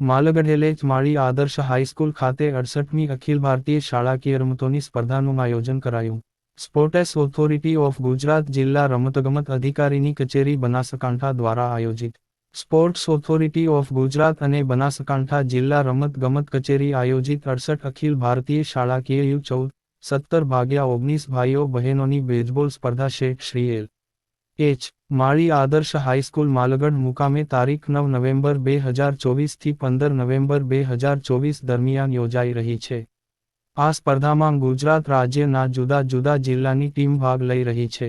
માલગઢેલે માળી Adarsh high school ખાતે અડસઠમી અખિલ ભારતીય શાળાકીય રમતોની સ્પર્ધાનું આયોજન કરાયું. સ્પોર્ટ્સ ઓથોરિટી ઓફ ગુજરાત જિલ્લા રમતગમત અધિકારીની કચેરી બનાસકાંઠા દ્વારા આયોજિત. સ્પોર્ટ્સ ઓથોરિટી ઓફ ગુજરાત અને બનાસકાંઠા જિલ્લા રમત ગમત કચેરી આયોજિત અડસઠ અખિલ ભારતીય શાળાકીય યુ ચૌદ, સત્તર ભાગ્યા ઓગણીસ ભાઈઓ બહેનોની બેઝબોલ સ્પર્ધા Sheikh Shri L H, Mali Adarsh high school Malgadh મુકામે તારીખ નવ નવેમ્બર બે હજાર ચોવીસથી પંદર નવેમ્બર બે હજાર ચોવીસ દરમિયાન યોજાઈ રહી છે. આ સ્પર્ધામાં ગુજરાત રાજ્યના જુદા જુદા જિલ્લાની ટીમ ભાગ લઈ રહી છે.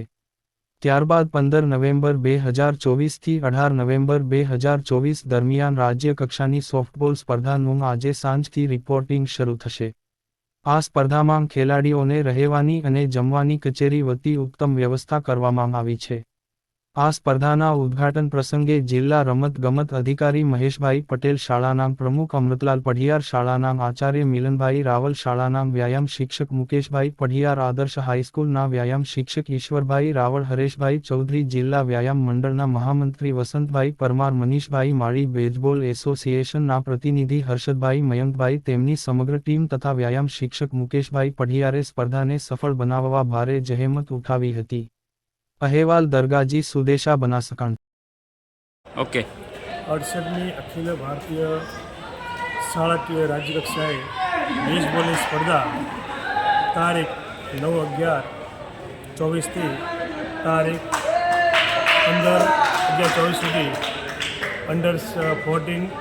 ત્યારબાદ પંદર નવેમ્બર બે હજાર ચોવીસથી અઢાર નવેમ્બર બે હજાર ચોવીસ દરમિયાન રાજ્ય કક્ષાની સોફ્ટબોલ સ્પર્ધાનું આજે સાંજથી રિપોર્ટિંગ શરૂ થશે. આ સ્પર્ધામાં ખેલાડીઓને રહેવાની અને જમવાની કચેરી વતી ઉત્તમ વ્યવસ્થા કરવામાં આવી છે. આ સ્પર્ધાના ઉદ્ઘાટન પ્રસંગે જિલ્લા રમત ગમત અધિકારી મહેશભાઈ પટેલ શાળાના પ્રમુખ અમૃતલાલ પઢિયાર, શાળાના આચાર્ય મિલનભાઈ રાવલ, શાળાના વ્યાયામ શિક્ષક મુકેશભાઈ પઢિયાર, આદર્શ હાઈસ્કૂલના વ્યાયામ શિક્ષક ઈશ્વરભાઈ રાવળ હરેશભાઈ ચૌધરી, જિલ્લા વ્યાયામ મંડળના મહામંત્રી વસંતભાઈ પરમાર, મનીષભાઈ માળી, બેઝબોલ એસોસિએશનના પ્રતિનિધિ હર્ષદભાઈ મયંકભાઈ, તેમની સમગ્ર ટીમ તથા વ્યાયામ શિક્ષક મુકેશભાઈ પઢિયારે સ્પર્ધાને સફળ બનાવવા ભારે જહેમત ઉઠાવી હતી. અહેવાલ દરગાજી સુદેશા બનાસકાંઠા. ઓકે. અડસઠમી અખિલ ભારતીય શાળાકીય રાજ્યકક્ષાએ બેઝબોલની સ્પર્ધા તારીખ નવ અગિયાર ચોવીસથી તારીખ પંદર અગિયાર ચોવીસ સુધી under fourteen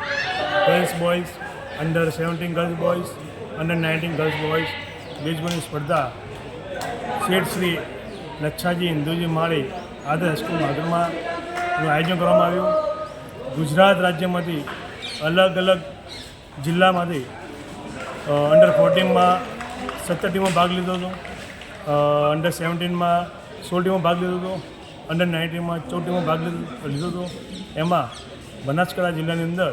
girls boys under seventeen girls boys under nineteen girls boys બેઝબોલની સ્પર્ધા શેઠ શ્રી લચ્છાજી હિન્દુજી માળી આદર્શ હાઈસ્કૂલ માધરમાં આયોજન કરવામાં આવ્યું. ગુજરાત રાજ્યમાંથી અલગ અલગ જિલ્લામાંથી અંડર ફોર્ટીનમાં સત્તર ટીમો ભાગ લીધો હતો. અંડર સેવન્ટીનમાં સોળ ટીમો ભાગ લીધો હતો. અંડર નાઇન્ટીનમાં ચૌદ ટીમો ભાગ લીધો હતો. એમાં બનાસકાંઠા જિલ્લાની અંદર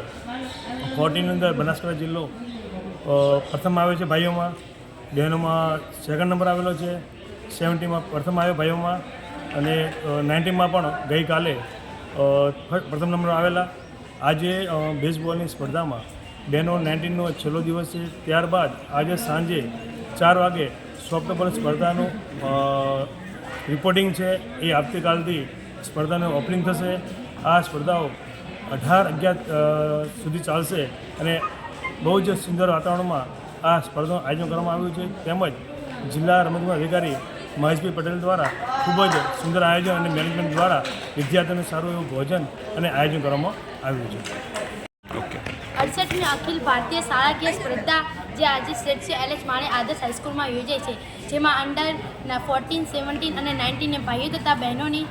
ફોર્ટીની અંદર બનાસકાંઠા જિલ્લો પ્રથમ આવ્યો છે ભાઈઓમાં. બહેનોમાં સેકન્ડ નંબર આવેલો છે. સેવન્ટીમાં પ્રથમ આવ્યો ભાઈઓમાં અને નાઇન્ટીમાં પણ ગઈકાલે પ્રથમ નંબર આવેલા. આજે બેઝબોલની સ્પર્ધામાં બેનો નાઇન્ટીનનો છેલ્લો દિવસ છે. ત્યારબાદ આજે સાંજે ચાર વાગે સોફ્ટબોલ સ્પર્ધાનું રિપોર્ટિંગ છે. એ આવતીકાલથી સ્પર્ધાનું ઓપનિંગ થશે. આ સ્પર્ધાઓ અઢાર અગિયાર સુધી ચાલશે અને બહુ જ સુંદર વાતાવરણમાં આ સ્પર્ધાનું આયોજન કરવામાં આવ્યું છે. તેમજ જિલ્લા રમતગમત અધિકારી મહેશભાઈ પટેલ દ્વારા ખૂબ જ સુંદર આયોજન અને મેનેજમેન્ટ દ્વારા વિદ્યાર્થીઓને સારું એવું ભોજન અને આયોજન કરવામાં આવ્યું છે. ઓકે અડસઠમી અખિલ ભારતીય શાળાકીય સ્પર્ધા જે આજે સ્ટેટ છે એલેક્સ માણે આદર્શ હાઈસ્કૂલમાં યોજાય છે. જેમાં અંડર ફોર્ટીન સેવન્ટીન અને નાઇન્ટીન ભાઈઓ તથા બહેનોની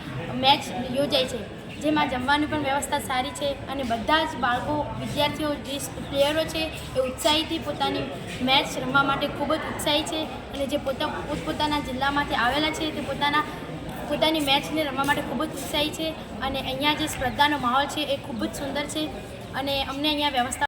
મેચ યોજાય છે. જેમાં જમવાની પણ વ્યવસ્થા સારી છે અને બધા જ બાળકો, વિદ્યાર્થીઓ, જે પ્લેયરો છે એ ઉત્સાહીથી પોતાની મેચ રમવા માટે ખૂબ જ ઉત્સાહી છે અને જે પોતા, પોતપોતાના જિલ્લામાંથી આવેલા છે તે પોતાના, પોતાની મેચને રમવા માટે ખૂબ જ ઉત્સાહી છે અને અહીંયા જે સ્પર્ધાનો માહોલ છે એ ખૂબ જ સુંદર છે અને અમને અહીંયા વ્યવસ્થા